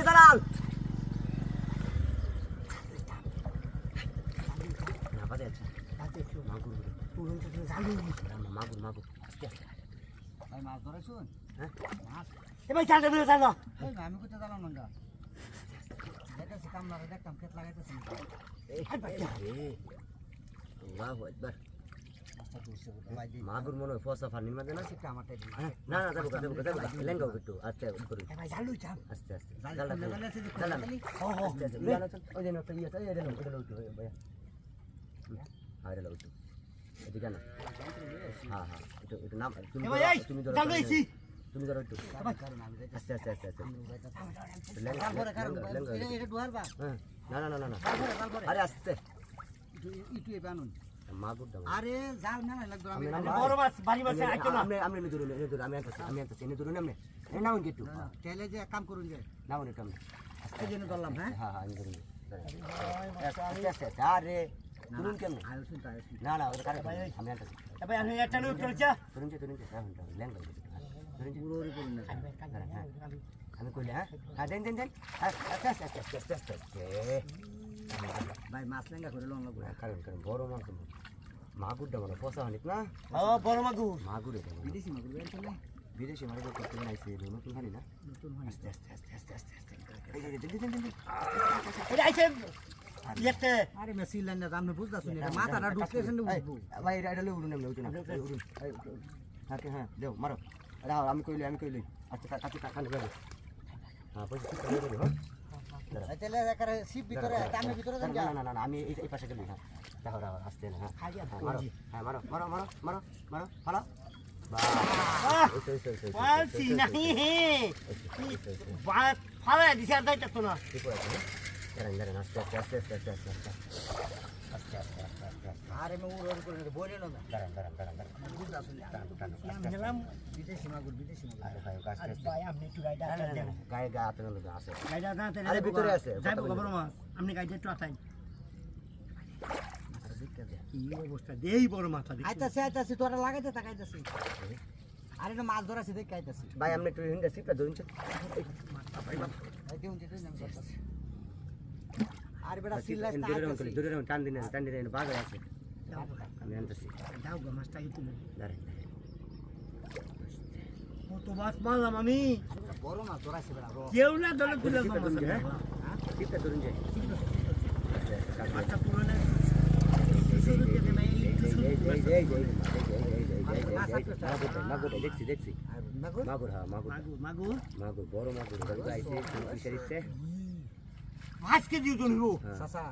এই দালাল না বাদে আছে মাগুর মাগুর আস্তে আস্তে ভাই মাছ ধরে শুন হ্যাঁ মাছ এবার চালটা বেরো চালো আমি কোথায় দাঁড়ানো না দেখতেছি কামলারে দেখতাম ক্ষেত লাগাইতেছি আল্লাহু আকবার মাগুর মনে হয় ফসা ফানির মাঝে না? সেটা আমারটা না না যাব যাব যাব লেঙ্গা একটু আচ্ছা করুন। জালু যান আস্তে আস্তে জালান জালান ও ও আস্তে আস্তে জালান ওই যে নটা ইয়া এই দেখো এটা লউটু ভাই আর লউটু এদিকে না হ্যাঁ হ্যাঁ একটু একটু নাম তুমি তুমি ধরো তুমি ধরো একটু। আস্তে আস্তে আস্তে আস্তে। লেঙ্গা লেঙ্গা এটা ডুয়ার বা। হ্যাঁ। না না না না আরে আস্তে। ইটু ইটু এ বানুন মাগুর দাও আরে জাল না লাগবে আমি বড় মাছ বাড়ি মাছ আইতো না। আমি আমি নিদুর নিদুর আমি আনতাছি আমি আনতাছি নিদুর না আমি এই নাও গেটু তাহলে যে কাম করুন যে। নাও নে কাম এই জন্য ধরলাম হ্যাঁ? হ্যাঁ হ্যাঁ নিদুর হ্যাঁ? দেন দেন দেন। ভাই মাছ লেঙ্গা করে লং লাগবে হ্যাঁ, কারণ কারণ বড় মাছ তো মাগুরটা মানে ফসা অনেক না ও বড় মাগুর মাগুর এটা মানে। বিদেশি মাগুর বের করলে বিদেশি মানে করতে নাইছে নতুন হানি না নতুন হয় আস্তে আস্তে আস্তে আস্তে আস্তে আস্তে এই যে দেন দেন এটা আইছে ইয়েতে আরে মেসি লাইন না আপনি বুঝতাছেন এটা মাথাটা ঢুকতেছেন না উঠবো ভাই এটা এটা উড়ুন উঠুন এই, উড়ুন উঠুন। হ্যাঁ হ্যাঁ দেও মারো এটা আমি কইলি আমি কইলি আচ্ছা কাটি কাটি যাবে হ্যাঁ বলছি ঠিক করে দেবো হ্যাঁ। তাহলে একারে শিপ ভিতরে আমি ভিতরে যাই না না না আমি এই পাশে গেলাম হ্যাঁ দেখো দেখো আস্তে না হ্যাঁ মারো হ্যাঁ মারো মারো মারো মারো দিছে আর দায়িত্ব না ঠিক আছে আস্তে আস্তে আস্তে আস্তে আরে মে উড় উড় করে বলে না দাঁড়ান দাঁড়ান দাঁড়ান দাঁড়ান। বুঝতাছেন টানো, টানো, আস্তে আমি। গেলাম বিদেশি মাগুর বিদেশি মাগুর আরে ভাই, আস্তে আর আস্তে। ভাই আপনি একটু গাইডা না, না, না, না, গায়ে গা হাতে নাড়ো, আছে। গাইডা না তাহলে আরে ভিতরে আছে, যাইবো কথা মাছ আপনি গাইডা একটু আতাই আরে ভিক্ষা দে। কি অবস্থা? দেই বড় মাথা দেখি আইতাছে আইতাছে তোরা লাগাইতে তাকাইতাছে আরে। না মাছ ধরাছে দেখে আইতাছে। ভাই আপনি একটু হিন্দা সিটটা ধরুন তো। এই দেউন যে দেউন আমি বেটা সিল্লাস ধরে রাখুন, ধরে রাখুন, টান দিন টান দিন না, আছে। কত মাছ মারলাম আমি বড় মাছ ধরাইছে কেউ না ধরে তুলে আচ্ছা পুরনো দেখছি দেখছি মাগুর হ্যাঁ মাগুর মাগুর মাগুর বড় মাগুর আইসে ফিশারিতে আজকে দুজন হইব চাচা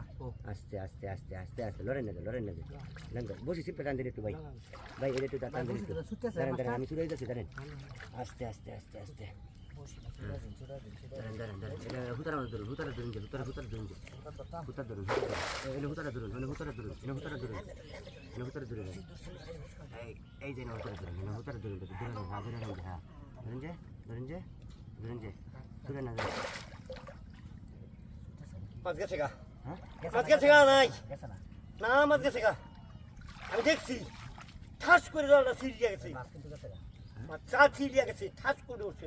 আস্তে আস্তে আস্তে আস্তে আস্তে লড়েন না লড়েন না লড়েন বসি সিপে টান একটু ভাই ভাই এর একটু টান দিন দাঁড়ান দাঁড়ান আমি চলে যাচ্ছি দাঁড়ান আস্তে আস্তে আস্তে আস্তে এই যে হুতারা ধরুন হুতারা ধরুন ধরুন যে ধরুন যে ধরুন যে ধরে না মাছ গেছে গা। হ্যাঁ? মাছ গেছে গা নাই। না। মাছ গেছে গা। আমি দেখছি। ঠাস করে জলটা ছিড়িয়ে গেছে। মাছ চা ছিড়িয়ে গেছে। ঠাস করে উঠছে